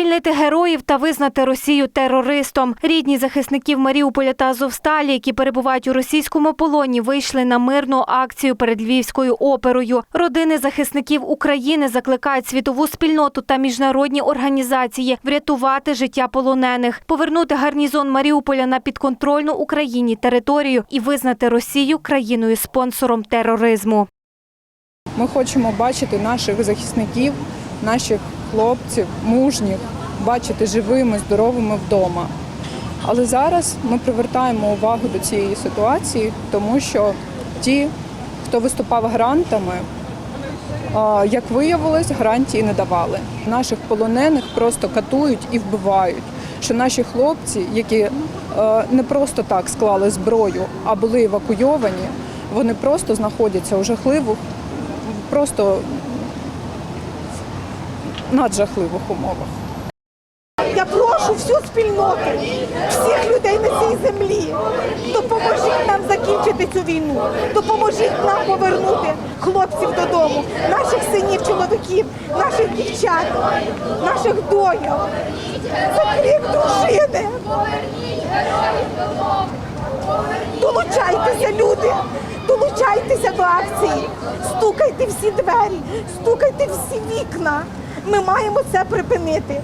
Звільнити героїв та визнати Росію терористом. Рідні захисників Маріуполя та Азовсталі, які перебувають у російському полоні, вийшли на мирну акцію перед Львівською оперою. Родини захисників України закликають світову спільноту та міжнародні організації врятувати життя полонених, повернути гарнізон Маріуполя на підконтрольну Україні територію і визнати Росію країною спонсором тероризму. Ми хочемо бачити наших захисників, наших хлопців, мужніх, бачити живими, здоровими вдома. Але зараз ми привертаємо увагу до цієї ситуації, тому що ті, хто виступав грантами, як виявилось, гарантії не давали. Наших полонених просто катують і вбивають. Що наші хлопці, які е, не просто так склали зброю, а були евакуйовані, вони просто знаходяться у жахливих, просто наджахливих умовах. Я прошу всю спільноту, всіх людей на цій землі. Допоможіть нам закінчити цю війну. Допоможіть нам повернути хлопців додому, наших синів, чоловіків, наших дівчат, наших доньок. Це крик дружини. Долучайтеся, люди! Долучайтеся до акції, стукайте всі двері, стукайте всі вікна. Ми маємо це припинити.